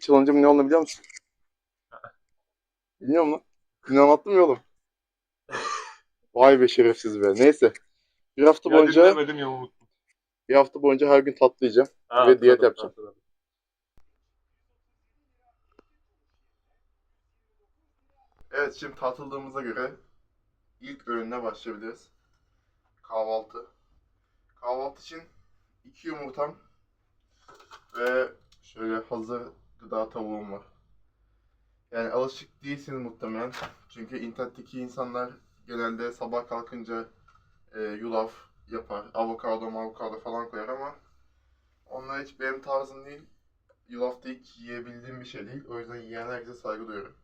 Challenge'ım ne olduğunu biliyor musun? Bilmiyor musun? Dün anlattım ya oğlum. Vay be şerefsiz be. Neyse. Bir hafta Ya boyunca dinlemedim ya unuttum. bir hafta boyunca her gün tatlı yiyeceğim. Ha, Ve diyet yapacağım. hatırladım. Evet şimdi tatıldığımıza göre ilk öğünle başlayabiliriz. Kahvaltı. Kahvaltı için iki yumurtam ve şöyle hazır gıda tavuğum var. Yani alışık değilsiniz muhtemelen. Çünkü internetteki insanlar genelde sabah kalkınca e, yulaf yapar. Avokado, avokado falan koyar ama onlar hiç benim tarzım değil. Yulaf da hiç yiyebildiğim bir şey değil. O yüzden yiyen herkese saygı duyuyorum.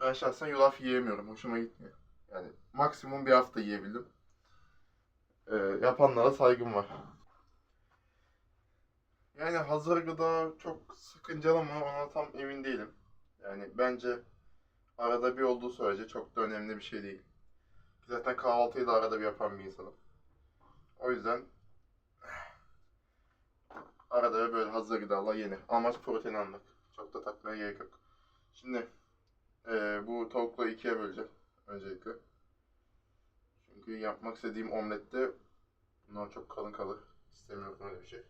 Ben şahsen yulaf yiyemiyorum. Hoşuma gitmiyor. Yani maksimum bir hafta yiyebildim. Ee, yapanlara saygım var. Yani hazır gıda çok sakıncalı mı ona tam emin değilim. Yani bence arada bir olduğu sürece çok da önemli bir şey değil. Zaten kahvaltıyı da arada bir yapan bir insanım. O yüzden arada böyle hazır gıdalar yenir. Amaç protein almak. Çok da takmaya gerek yok. Şimdi ee, bu tavukları ikiye böleceğim öncelikle. Çünkü yapmak istediğim omlette bunlar çok kalın kalır. İstemiyorum öyle bir şey.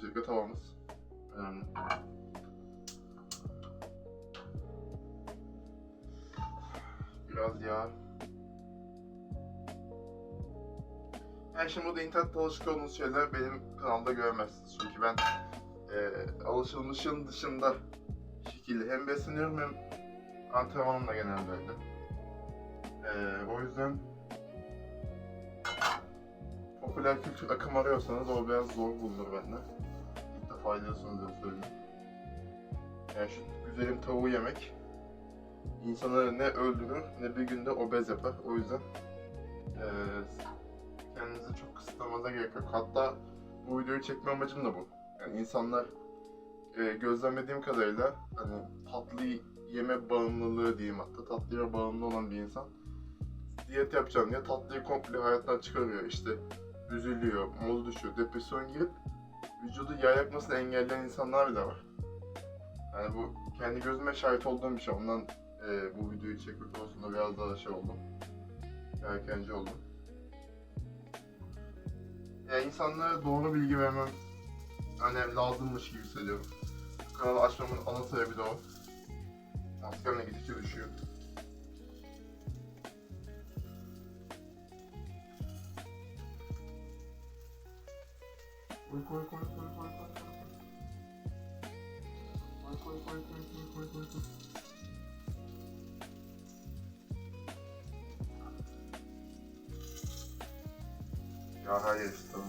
Öncelikle tavamız önemli. Biraz yağ. Yani şimdi burada internette alışık olduğunuz şeyler benim kanalda göremezsiniz. Çünkü ben e, alışılmışın dışında şekilde hem besleniyorum hem antrenmanım da genelde öyle. E, o yüzden popüler kültür akım arıyorsanız o biraz zor bulunur bende. İzliyorsunuz diye söyleyeyim. Yani şu güzelim tavuğu yemek insanı ne öldürür ne bir günde obez yapar. O yüzden eee kendinizi çok kısıtlamanıza gerek yok. Hatta bu videoyu çekme amacım da bu. Yani insanlar eee, gözlemlediğim kadarıyla hani tatlı yeme bağımlılığı diyeyim hatta tatlıya bağımlı olan bir insan diyet yapacağım diye tatlıyı komple hayattan çıkarıyor. İşte üzülüyor, modu düşüyor, depresyon girip vücudu yağ yakmasını engelleyen insanlar bile var. Yani bu kendi gözüme şahit olduğum bir şey. Ondan e, bu videoyu çekmek konusunda biraz daha şey oldum. Erkenci oldum. Yani insanlara doğru bilgi vermem önemli lazımmış gibi hissediyorum. Kanalı açmamın ana sebebi de o. Maskem de gittikçe düşüyor. Koy koy koy koy koy koy koy. Koy koy koy koy koy koy koy. Ya hayır istemem.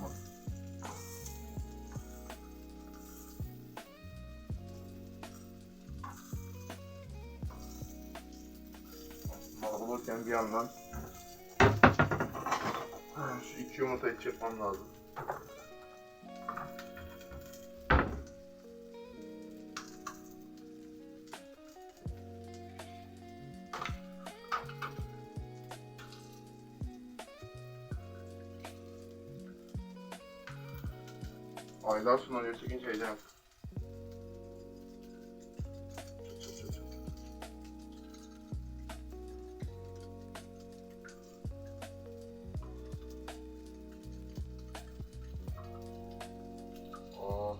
Mal olurken bir yandan şu iki yumurtayı çırpmam lazım. Aylar sonra çıt. Oo.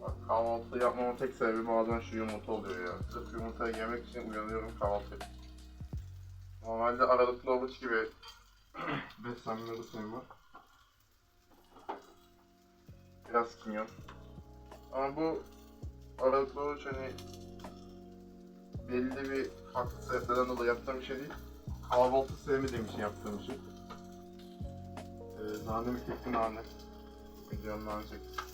Bak, Kahvaltı yapmamın tek sebebi bazen şu yumurta oluyor ya. Sırf yumurtayı yemek için uyanıyorum kahvaltı. Normalde aralıklı oruç gibi beslenme rutinum var. Biraz kimyon. Ama bu aralıklı oruç hani belli bir farklı sebeplerden dolayı yaptığım bir şey değil. Kahvaltı sevmediğim için yaptığım bir şey. Ee, nane mi kekli nane. Videonun nane çektim.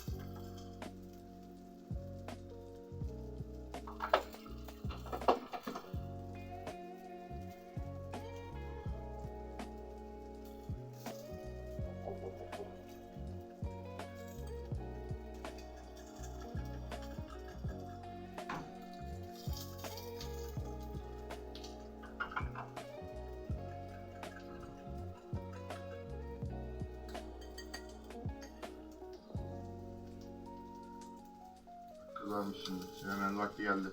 Güzelmiş şimdi. Hemen vakti geldi.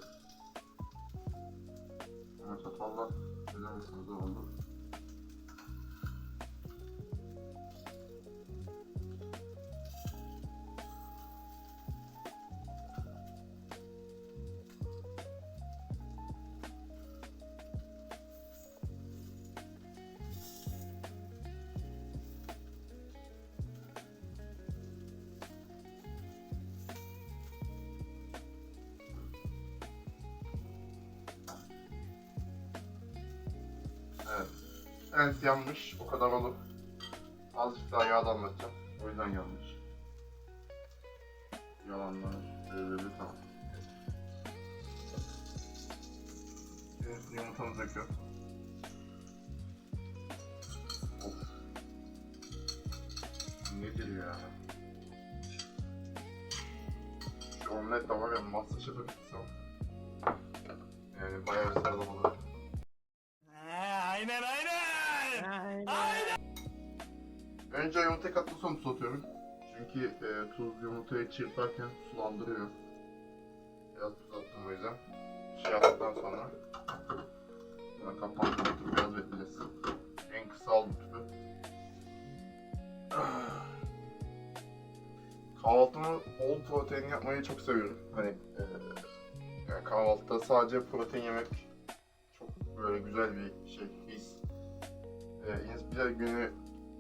Evet yanmış. O kadar olur. Azıcık daha yağ damlatacağım. O yüzden yanmış. Yalanlar. Böyle tamam. Şimdi yumurtamızı döküyorum. Of. Nedir ya? Şu omlet de var ya Masterchef'e gitsem. Yani bayağı Önce yumurta katlı son tuz atıyorum. Çünkü e, tuz yumurtayı çırparken sulandırıyor. Biraz tuz attım o yüzden. Şey yaptıktan sonra Sonra kapağını biraz bekleyeceğiz. En kısa aldım tüpü. Kahvaltımı bol protein yapmayı çok seviyorum. Hani e, yani kahvaltıda sadece protein yemek çok böyle güzel bir şey, his. E, bir günü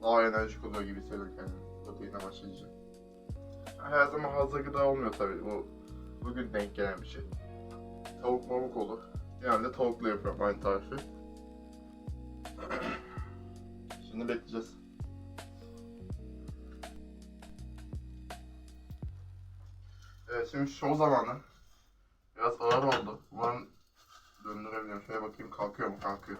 daha enerjik oluyor gibi hissediyorum kendimi proteine başlayınca. Her zaman hazır gıda olmuyor tabii. Bu bugün denk gelen bir şey. Tavuk mavuk olur. Genelde tavukla yapıyorum aynı tarifi. Şimdi bekleyeceğiz. Evet şimdi şov zamanı. Biraz ağır oldu. Umarım döndürebiliyorum. Şöyle bakayım kalkıyor mu? Kalkıyor.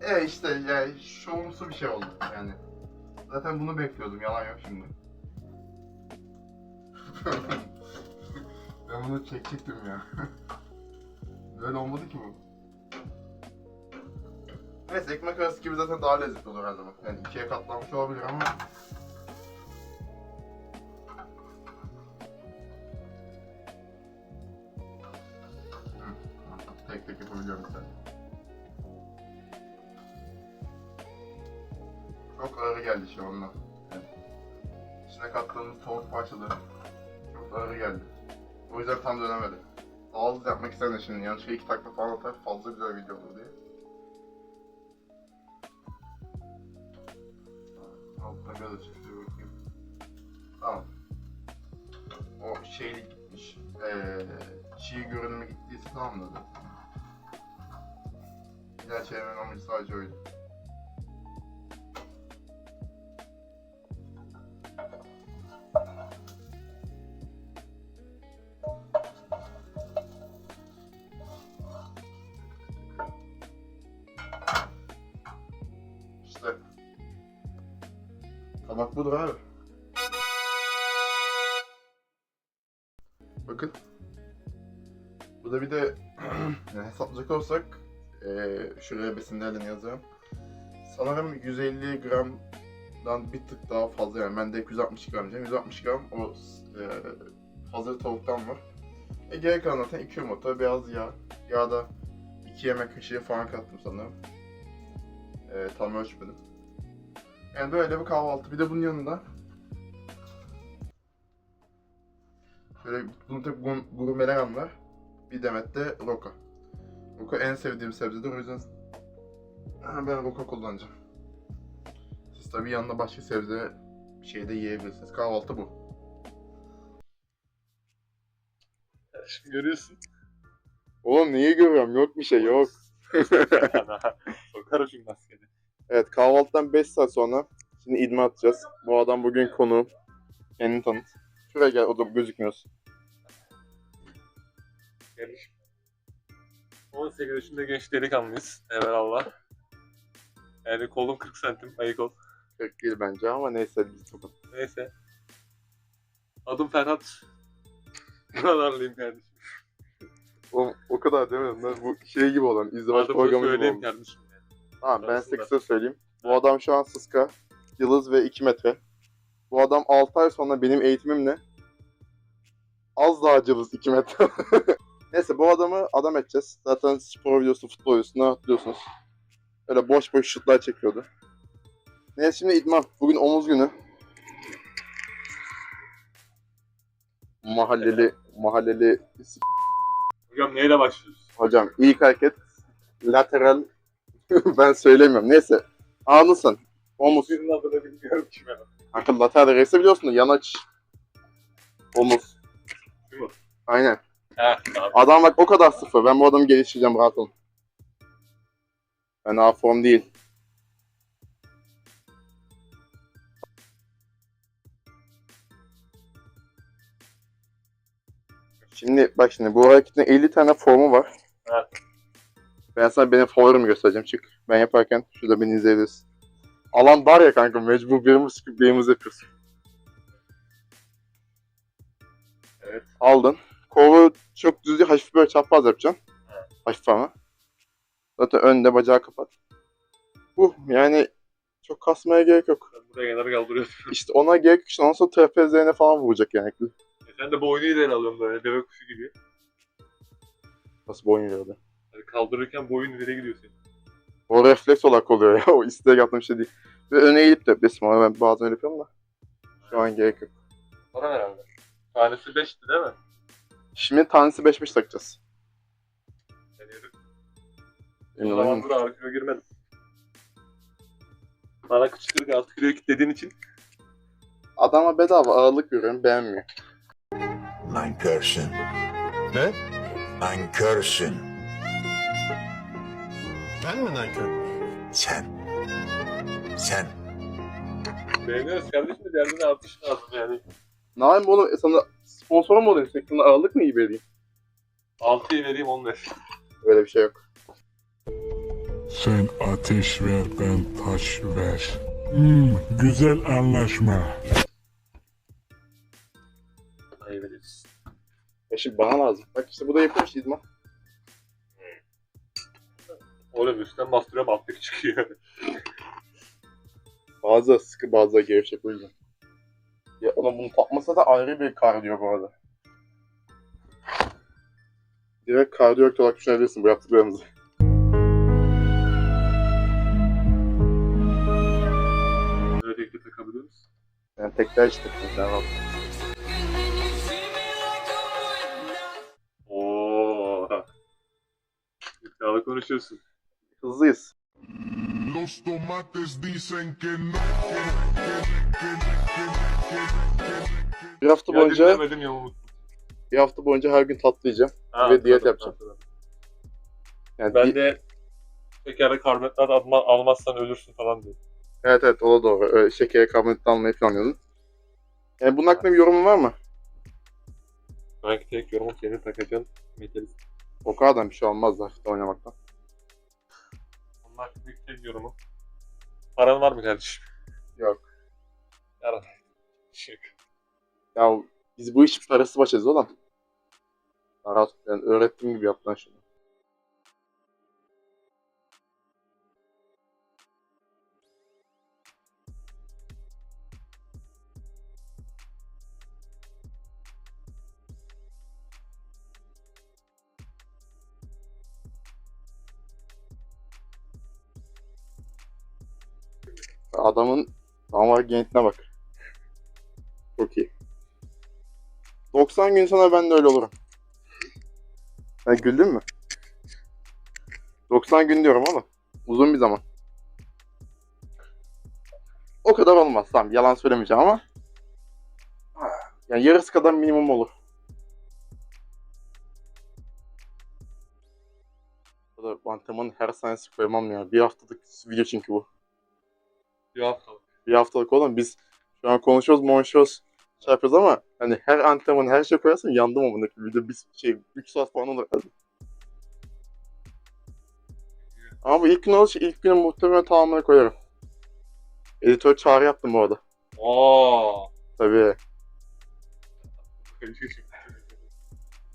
E işte yani şovumsu bir şey oldu yani. Zaten bunu bekliyordum yalan yok şimdi. ben bunu çekecektim ya. Böyle olmadı ki bu. Neyse ekmek arası gibi zaten daha lezzetli olur her zaman. Yani ikiye katlanmış olabilir ama tek tek yapabiliyorum bir Çok ağır geldi şey ondan. Evet. İçine kattığımız tavuk parçaları çok ağır geldi. O yüzden tam dönemedi. Daha hızlı yapmak istedim şimdi. Yanlışlıkla iki takla falan atar fazla güzel video olur diye. Altta göz açık bir bakayım. Tamam. O şeylik gitmiş. Ee, çiğ görünümü gittiyse tamamladı. Daha çevirmenin amacı sadece oydu. Tabak budur abi. Bakın. Burada bir de yani hesaplayacak olsak eee şuraya besin değerlerini yazıyorum. Sanırım 150 gramdan bir tık daha fazla yani ben de 160 gram diyeceğim. 160 gram o eee, hazır tavuktan var. E geri kalan zaten 2 yumurta, beyaz yağ. Yağda 2 yemek kaşığı falan kattım sanırım. Eee tam ölçmedim. Yani böyle bir kahvaltı. Bir de bunun yanında Şöyle bunun tabi gur- gurmelerim var. Bir demet de roka. Roka en sevdiğim sebzedir o yüzden ben roka kullanacağım. Siz tabi yanında başka sebze bir şey de yiyebilirsiniz. Kahvaltı bu. Şimdi görüyorsun. Oğlum neyi görüyorum? Yok bir şey yok. Sokarım şimdi maskeni. Evet kahvaltıdan 5 saat sonra şimdi idman atacağız. Bu adam bugün konuğum. Kendini tanıt. Şuraya gel o da gözükmüyorsun. Gelmiş. 18 yaşında genç delikanlıyız. Allah. Yani kolum 40 santim ayık ol. Pek değil bence ama neyse biz çok Neyse. Adım Ferhat. Buralarlıyım kardeşim. O, o kadar demedim. Ben bu şey gibi olan, izdivaç Adımı programı gibi söyleyeyim kardeşim. Tamam ben size kısa söyleyeyim. Bu adam şu an Sıska, Yıldız ve 2 metre. Bu adam 6 ay sonra benim eğitimimle az daha cılız 2 metre. Neyse bu adamı adam edeceğiz. Zaten spor videosu, futbol videosu ne hatırlıyorsunuz. Öyle boş boş şutlar çekiyordu. Neyse şimdi idman. Bugün omuz günü. Mahalleli, mahalleli Hocam neyle başlıyoruz? Hocam ilk hareket lateral ben söylemiyorum. Neyse. Anlısın. Omuz. Birinin adını bilmiyorum ki ben. Kanka lateral reisi biliyorsun da yanaç. Omuz. Değil mi? Aynen. Tamam. Adam bak o kadar sıfır. Ben bu adamı geliştireceğim rahat olun. Fena form değil. Şimdi bak şimdi bu hareketin 50 tane formu var. Evet. Ben sana benim favorimi göstereceğim. Çık. Ben yaparken şurada beni izleyebilirsin. Alan dar ya kanka mecbur birimiz birimiz yapıyoruz. Evet. Aldın. Kolu çok düz hafif böyle çapraz yapacaksın. Evet. Hafif ama. Zaten önde bacağı kapat. Bu yani çok kasmaya gerek yok. Ben buraya kenara kaldırıyorum. İşte ona gerek yok. İşte ondan sonra trapezlerine falan vuracak yani. E sen de boynu ileri alıyorsun böyle deve kuşu gibi. Nasıl boyun yerde. Hani kaldırırken boyun ileri gidiyor senin. O refleks olarak oluyor ya. O isteyerek yaptığım şey değil. Ve öne eğilip de resim ama ben bazen öyle yapıyorum da. Şu an gerek yok. Para herhalde. Tanesi 5'ti değil mi? Şimdi tanesi 5 5 takacağız. Deneyelim. Emin O zamandır kilo girmedim. Bana küçük 46 kiloyu kilitlediğin için Adama bedava ağırlık veriyorum beğenmiyor. Nankörsün. Ne? Nankörsün. Ben mi nankör? Sen. Sen. beğeniyoruz kardeşim de derdine artış lazım yani. Ne yapayım oğlum? E sana sponsorum mu olayım? Sana ağırlık mı iyi vereyim? 6'yı vereyim 15. Öyle bir şey yok. Sen ateş ver ben taş ver. Hmm, güzel anlaşma. Ayı veririz. E şimdi bana lazım. Bak işte bu da yapılmış idman. Oğlum üstten bastırıyorum alttaki çıkıyor. Bazı sıkı bazı gevşek o yüzden. Ya ona bunu takmasa da ayrı bir kardiyo bu arada. Direkt kardiyo olarak düşünebilirsin bu yaptıklarımızı. Böyle tekli takabiliyoruz. Yani tekrar işte sen rahat. Oo. İddialı konuşuyorsun. Hızlıyız. Los tomates dicen que no. Bir hafta Ya boyunca dinlemedim ya bir hafta boyunca her gün tatlı yiyeceğim. Ha, Ve diyet yapacağım. Yani Ben di- de şekerli karbonhidrat alma, almazsan ölürsün falan diyor. Evet evet o da doğru. Öyle şekere karbonhidrat almayı planlıyordun. Yani bunun hakkında bir yorumun var mı? Belki tek yorumu kendi takacaksın. Metalist. O kadar bir şey olmaz da hafifte oynamaktan. Onun hakkındaki tek yorumu. Paran var mı kardeşim? Yok. Yaran. Şık. Ya biz bu iş parası başarız oğlum. Rahat, ben öğrettiğim gibi yap lan şunu. Adamın damar genetine bak. Çok iyi. 90 gün sonra ben de öyle olurum. Sen güldün mü? 90 gün diyorum ama uzun bir zaman. O kadar olmaz tamam yalan söylemeyeceğim ama yani yarısı kadar minimum olur. Bu da antrenmanın her sahnesi koymam ya. Bir haftalık video çünkü bu. Bir hafta. Bir haftalık oğlum biz şu an konuşuyoruz, konuşuyoruz, şey yapıyoruz ama hani her antrenman her şey koyarsam yandım amına koyayım. Bir de biz şey 3 saat falan olur. Ama bu ilk gün olursa ilk günü muhtemelen tamamını koyarım. Editör çağrı yaptım bu arada. Oo. Tabii.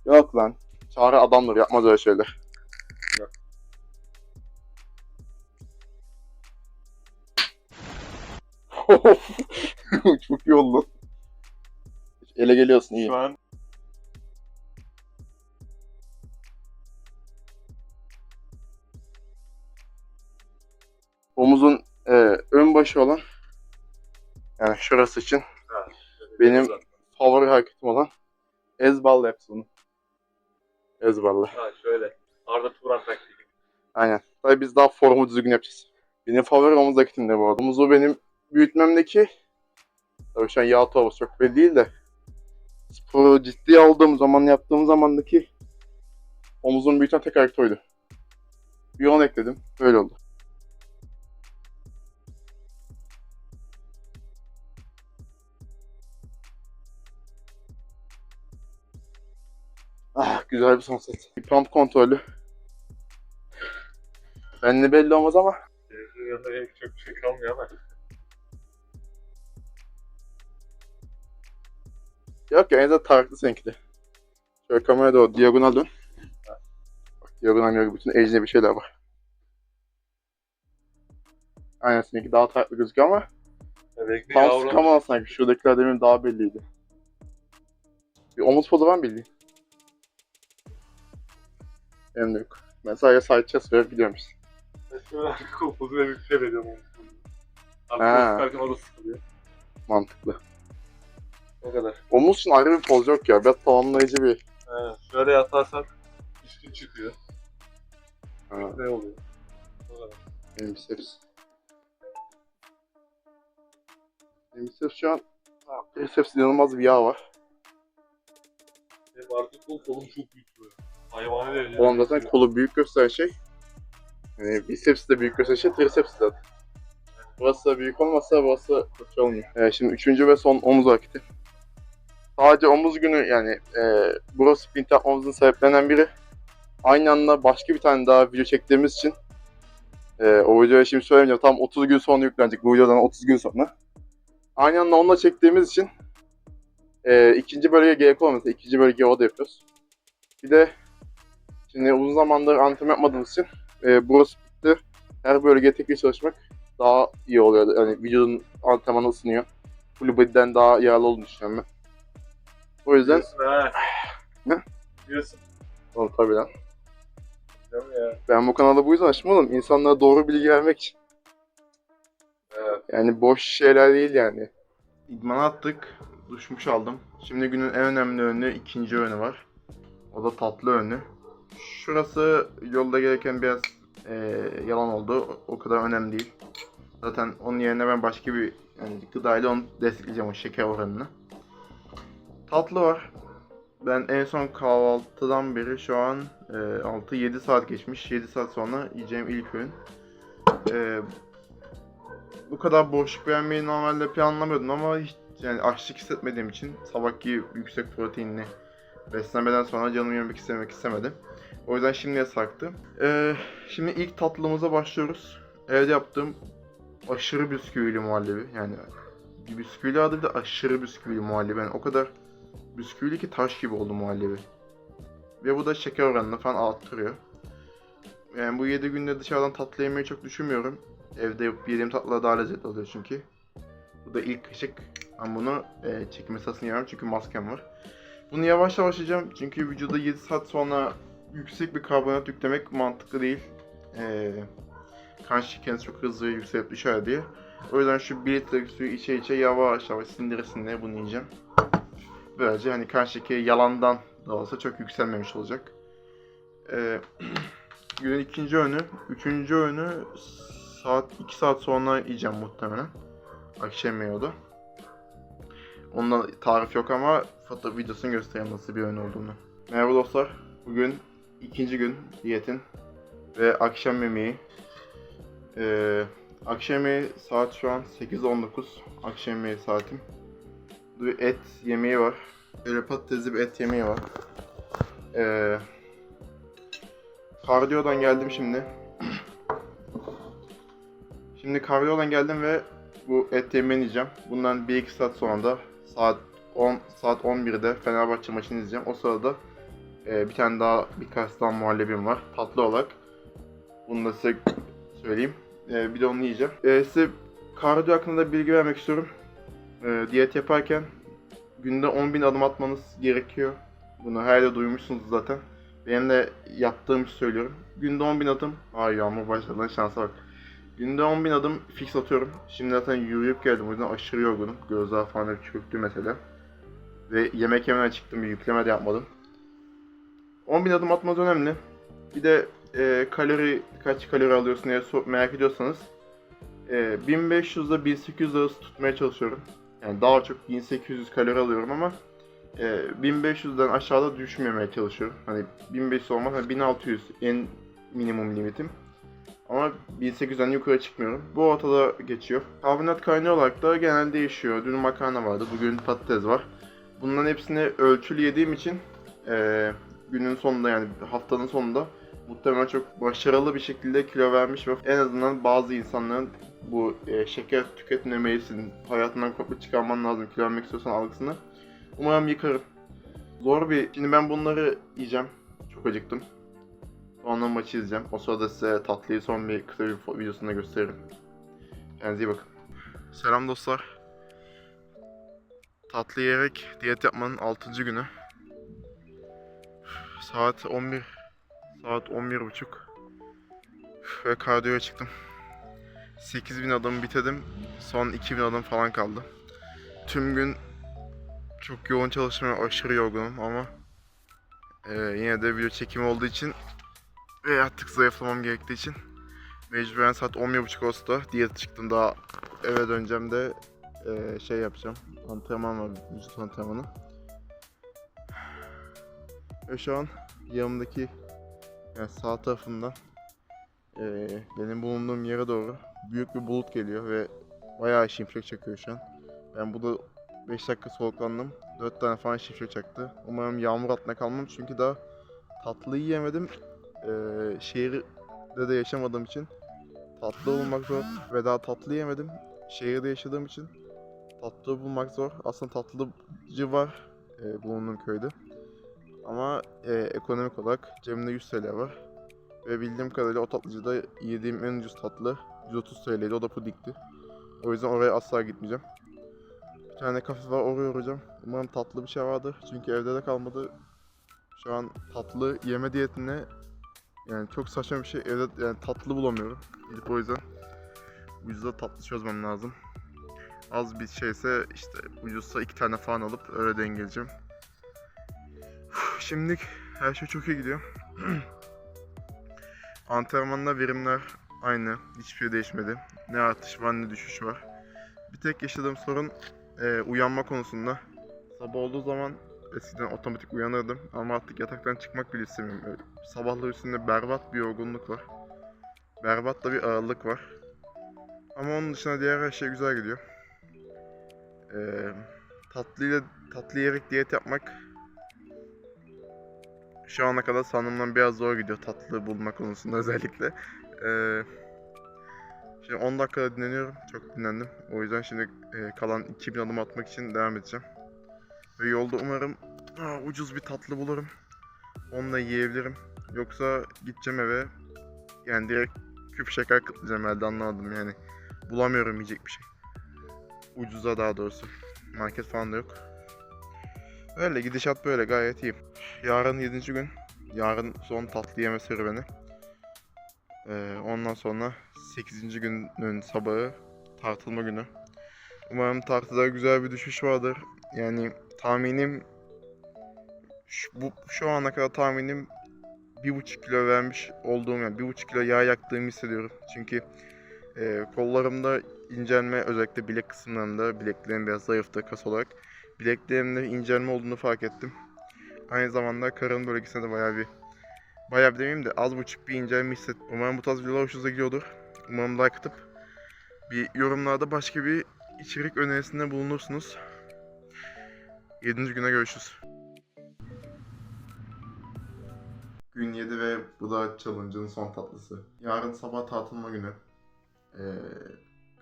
Yok lan. Çağrı adamdır yapmaz öyle şeyler. Çok iyi oldu. Ele geliyorsun iyi. Şu an Omuzun e, ön başı olan yani şurası için Benim- favori hareketim olan ezbal yaps bunu. Ezballa. Ha şöyle. Arda Turan taktiği. Aynen. Tabii biz daha formu düzgün yapacağız. Benim favori omuz hareketim de bu arada. Omuzu benim büyütmemdeki tabii şu an yağ çok belli değil de sporu ciddiye aldığım zaman yaptığım zamandaki omuzun büyüten tek hareket oydu. Bir onu ekledim. Böyle oldu. Ah güzel bir son set. Bir pump kontrolü. Bende belli olmaz ama yanında çok bir şey kalmıyor ama. Yok ya en azından tarıklı seninki de. Şöyle kameraya doğru diagonal dön. Bak diagonal yok bütün ecnebi şeyler var. Aynen seninki daha tarıklı gözüküyor ama Bebekli tam yavrum. sıkamaz sanki. Şuradakiler demin daha belliydi. Bir omuz pozu var mı bildiğin? Benim de yok. Ben sadece side chest verip gidiyorum işte. Ben arka kolpozu ve bir şey veriyorum. Ha. Arka sıkarken o da sıkılıyor. Mantıklı. O kadar. Omuz için ayrı bir poz yok ya. Biraz tamamlayıcı bir. He, şöyle yatarsan üstün çıkıyor. Ha, Ne oluyor? O kadar. benim biceps. Benim biceps şu an biceps inanılmaz bir yağ var. Benim artık kol kolum çok büyük böyle. Hayvani derece. Oğlum zaten kolu büyük gösteren şey. Yani biceps de büyük gösteren şey triceps zaten. Burası da büyük olmasa burası kötü olmuyor. Ee, şimdi üçüncü ve son omuz hareketi. Sadece omuz günü yani e, burası sprint yapmamızın sebeplerinden biri. Aynı anda başka bir tane daha video çektiğimiz için e, o videoyu şimdi söylemeyeceğim. Tam 30 gün sonra yüklenecek bu videodan 30 gün sonra. Aynı anda onunla çektiğimiz için e, ikinci bölge gerek olmasa ikinci bölge o da yapıyoruz. Bir de Şimdi uzun zamandır antrenman yapmadığımız için e, burası bitti. Her bölgeye tekrar çalışmak daha iyi oluyor. Yani vücudun antrenmanı ısınıyor. Full body'den daha yararlı olduğunu düşünüyorum ben. O yüzden Diyorsun ha. Ne? Diyorsun. oğlum tabii lan. Ya. Ben bu kanalda bu yüzden açtım oğlum. İnsanlara doğru bilgi vermek için. Evet. Yani boş şeyler değil yani. İdman attık. Duşmuş aldım. Şimdi günün en önemli önü ikinci önü var. O da tatlı önü. Şurası yolda gereken biraz eee, yalan oldu. O kadar önemli değil. Zaten onun yerine ben başka bir yani gıdayla onu destekleyeceğim o şeker oranını. Tatlı var. Ben en son kahvaltıdan beri şu an eee, 6-7 saat geçmiş. 7 saat sonra yiyeceğim ilk öğün. Eee bu kadar boşluk vermeyi normalde planlamıyordum ama hiç yani açlık hissetmediğim için sabahki yüksek proteinli beslenmeden sonra canım yemek istemek istemedim. O yüzden şimdiye sarktım. Ee, şimdi ilk tatlımıza başlıyoruz. Evde yaptığım aşırı bisküvili muhallebi. Yani bisküvili adı bir de aşırı bisküvili muhallebi. Yani o kadar bisküvili ki taş gibi oldu muhallebi. Ve bu da şeker oranını falan arttırıyor. Yani bu 7 günde dışarıdan tatlı yemeyi çok düşünmüyorum. Evde yediğim tatlılar daha lezzetli oluyor çünkü. Bu da ilk kaşık. Ben bunu e, çekim esasını yiyorum çünkü maskem var. Bunu yavaş yavaş yiyeceğim çünkü vücuda 7 saat sonra yüksek bir karbonhidrat yüklemek mantıklı değil. E, kan şekeriniz çok hızlı yükselip düşer diye. O yüzden şu 1 litre suyu içe içe yavaş yavaş sindire sindire bunu yiyeceğim. Böylece hani şekeri yalandan da olsa çok yükselmemiş olacak. E, günün ikinci öğünü, üçüncü öğünü saat 2 saat sonra yiyeceğim muhtemelen. Akşam da. Ondan tarif yok ama foto videosunu göstereyim nasıl bir öğün olduğunu. Merhaba dostlar. Bugün ikinci gün diyetin ve akşam yemeği. Ee, akşam yemeği saat şu an 8.19. Akşam yemeği saatim. Bir et yemeği var. Böyle patatesli bir et yemeği var. Ee, kardiyodan geldim şimdi. Şimdi kardiyodan geldim ve bu et yemeğini yiyeceğim. Bundan 1-2 saat sonra da saat 10 saat 11'de Fenerbahçe maçını izleyeceğim. O sırada e, bir tane daha birkaç tane muhallebim var tatlı olarak. Bunu da size söyleyeyim. E, bir de onu yiyeceğim. E, size kardiyo hakkında bilgi vermek istiyorum. Ee, diyet yaparken günde 10.000 adım atmanız gerekiyor. Bunu her yerde duymuşsunuz zaten. Benim de yaptığımı söylüyorum. Günde 10.000 adım. Ay yağmur başladı lan şansa bak. Günde 10.000 adım fix atıyorum. Şimdi zaten yürüyüp geldim o yüzden aşırı yorgunum. Gözler falan hep çöktü mesela. Ve yemek yemeden çıktım bir yükleme de yapmadım. 10.000 adım atmanız önemli. Bir de e, kalori kaç kalori alıyorsun diye merak ediyorsanız e, 1500 ile 1800 arası tutmaya çalışıyorum. Yani daha çok 1800 kalori alıyorum ama e, 1500'den aşağıda düşmemeye çalışıyorum. Hani 1500 olmaz, hani 1600 en minimum limitim. Ama 1800'den yukarı çıkmıyorum. Bu ortada geçiyor. Karbonhidrat kaynağı olarak da genelde değişiyor. Dün makarna vardı, bugün patates var. Bunların hepsini ölçülü yediğim için e, günün sonunda yani haftanın sonunda muhtemelen çok başarılı bir şekilde kilo vermiş ve en azından bazı insanların bu e, şeker tüketmemelisin, hayatından komple çıkarman lazım kilo vermek istiyorsan algısını. Umarım yıkarım. Zor bir... Şimdi ben bunları yiyeceğim. Çok acıktım. Sonra maçı izleyeceğim. O sırada size tatlıyı son bir kısa bir videosunda gösteririm. Kendinize iyi bakın. Selam dostlar. Tatlı yiyerek diyet yapmanın 6. günü. Saat 11. Saat 11.30. Ve kardiyoya çıktım. 8000 adım bitirdim. Son 2000 adım falan kaldı. Tüm gün çok yoğun çalışmaya aşırı yorgunum ama e, yine de video çekimi olduğu için ve artık zayıflamam gerektiği için mecburen saat 11.30 olsa da diyete çıktım daha eve döneceğim de e, şey yapacağım antrenman var vücut antrenmanı ve şu an yanımdaki yani sağ tarafından e, benim bulunduğum yere doğru büyük bir bulut geliyor ve bayağı şimşek çakıyor şu an ben burada 5 dakika soluklandım 4 tane falan şimşek çaktı umarım yağmur altına kalmam çünkü daha tatlı yiyemedim ee, şehirde de yaşamadığım için tatlı bulmak zor ve daha tatlı yemedim. Şehirde yaşadığım için tatlı bulmak zor. Aslında tatlıcı var e, bulunduğum köyde. Ama e, ekonomik olarak cebimde 100 TL var. Ve bildiğim kadarıyla o tatlıcıda yediğim en ucuz tatlı 130 TL'ydi. O da pudingdi. O yüzden oraya asla gitmeyeceğim. Bir tane kafe var oraya uğrayacağım. Umarım tatlı bir şey vardır. Çünkü evde de kalmadı. Şu an tatlı yeme diyetine yani çok saçma bir şey. Evde yani tatlı bulamıyorum. Gidip o yüzden ucuza tatlı çözmem lazım. Az bir şeyse işte ucuzsa iki tane falan alıp öyle dengeleyeceğim. Şimdilik her şey çok iyi gidiyor. Antrenmanda verimler aynı. Hiçbir şey değişmedi. Ne artış var ne düşüş var. Bir tek yaşadığım sorun e, uyanma konusunda. Sabah olduğu zaman eskiden otomatik uyanırdım ama artık yataktan çıkmak bile istemiyorum. Öyle Sabahları üstünde berbat bir yorgunluk var. Berbat da bir ağırlık var. Ama onun dışında diğer her şey güzel gidiyor. Ee, tatlıyla tatlı yiyerek diyet yapmak şu ana kadar sanımdan biraz zor gidiyor tatlı bulma konusunda özellikle. Ee, şimdi 10 dakikada dinleniyorum. Çok dinlendim. O yüzden şimdi e, kalan 2000 adım atmak için devam edeceğim. Ve yolda umarım aa, ucuz bir tatlı bulurum. Onu da yiyebilirim. Yoksa gideceğim eve yani direkt küp şeker kıtlayacağım elde anlamadım yani. Bulamıyorum yiyecek bir şey. Ucuza daha doğrusu. Market falan da yok. Öyle gidişat böyle gayet iyi. Yarın 7. gün. Yarın son tatlı yeme serüveni. Ee, ondan sonra 8. günün sabahı tartılma günü. Umarım tartıda güzel bir düşüş vardır. Yani tahminim şu, bu, şu ana kadar tahminim bir buçuk kilo vermiş olduğum yani bir buçuk kilo yağ yaktığımı hissediyorum. Çünkü e, kollarımda incelme özellikle bilek kısımlarında bileklerim biraz zayıftı kas olarak. Bileklerimde incelme olduğunu fark ettim. Aynı zamanda karın bölgesinde de bayağı bir bayağı bir demeyeyim de az buçuk bir incelme hissettim. Umarım bu tarz videolar hoşunuza gidiyordur. Umarım like atıp bir yorumlarda başka bir içerik önerisinde bulunursunuz. 7. güne görüşürüz. Gün 7 ve bu da challenge'ın son tatlısı. Yarın sabah tartılma günü. Ee,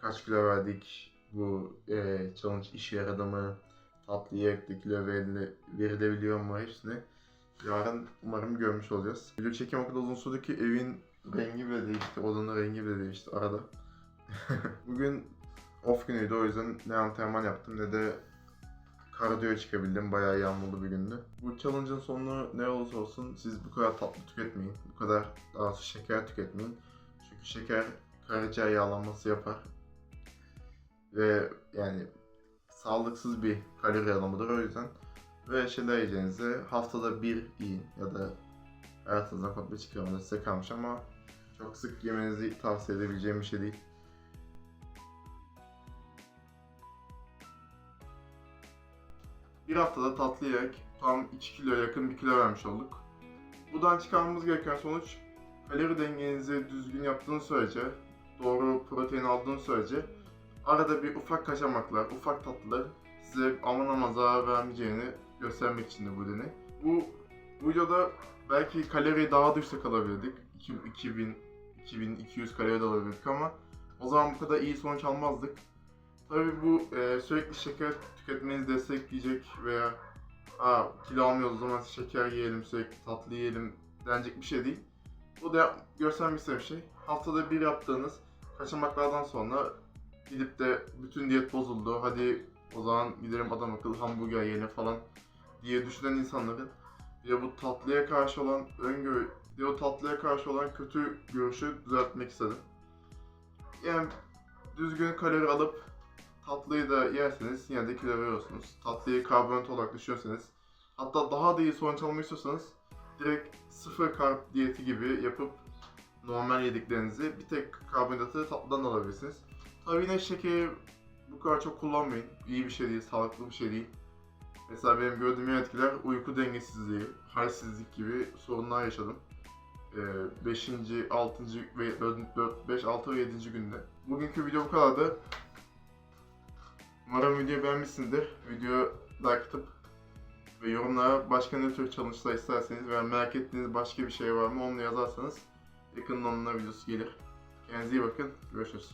kaç kilo verdik? Bu e, challenge işe yaradı mı? Tatlı yiyerek de kilo verile, verilebiliyor mu? Hepsini yarın umarım görmüş olacağız. Video çekim o kadar uzun sürdü ki evin rengi bile değişti. Odanın rengi bile değişti arada. Bugün off günüydü o yüzden ne antrenman yaptım ne de kardiyo çıkabildim. Bayağı yağmurlu bir gündü. Bu challenge'ın sonu ne olursa olsun siz bu kadar tatlı tüketmeyin. Bu kadar daha şeker tüketmeyin. Çünkü şeker karaciğer yağlanması yapar. Ve yani sağlıksız bir kalori alımıdır o yüzden. Ve şeyler yiyeceğinize haftada bir yiyin ya da hayatınızdan komple çıkarmanız size kalmış ama çok sık yemenizi tavsiye edebileceğim bir şey değil. Bir haftada tatlı yiyerek tam 2 kilo yakın bir kilo vermiş olduk. Buradan çıkarmamız gereken sonuç kalori dengenizi düzgün yaptığınız sürece, doğru protein aldığınız sürece arada bir ufak kaçamaklar, ufak tatlılar size aman aman zarar vermeyeceğini göstermek için de bu deney. Bu videoda belki kaloriyi daha düşse kalabilirdik. 2000, 2200 kalori de alabilirdik ama o zaman bu kadar iyi sonuç almazdık. Tabii bu e, sürekli şeker tüketmenizi destekleyecek veya Aa, kilo almıyoruz o zaman şeker yiyelim, sürekli tatlı yiyelim denecek bir şey değil. Bu da göstermek istediğim şey. Haftada bir yaptığınız kaçamaklardan sonra gidip de bütün diyet bozuldu. Hadi o zaman gidelim adam akıllı hamburger yiyelim falan diye düşünen insanların ya bu tatlıya karşı olan öngörü, ya o tatlıya karşı olan kötü görüşü düzeltmek istedim. Yani düzgün kalori alıp tatlıyı da yerseniz yine de kilo veriyorsunuz. Tatlıyı karbonhidrat olarak düşünüyorsanız hatta daha da iyi sonuç almak istiyorsanız direkt sıfır karb diyeti gibi yapıp normal yediklerinizi bir tek karbonhidratı tatlıdan alabilirsiniz. Tabii yine şekeri bu kadar çok kullanmayın. İyi bir şey değil, sağlıklı bir şey değil. Mesela benim gördüğüm yan etkiler uyku dengesizliği, halsizlik gibi sorunlar yaşadım. 5. 6. ve 4, 5, 6 ve 7. günde. Bugünkü video bu kadardı. Umarım videoyu beğenmişsinizdir. Videoya like atıp ve yorumlara başka ne tür challenge'lar isterseniz veya merak ettiğiniz başka bir şey var mı onu yazarsanız yakında onunla videosu gelir. Kendinize iyi bakın. Görüşürüz.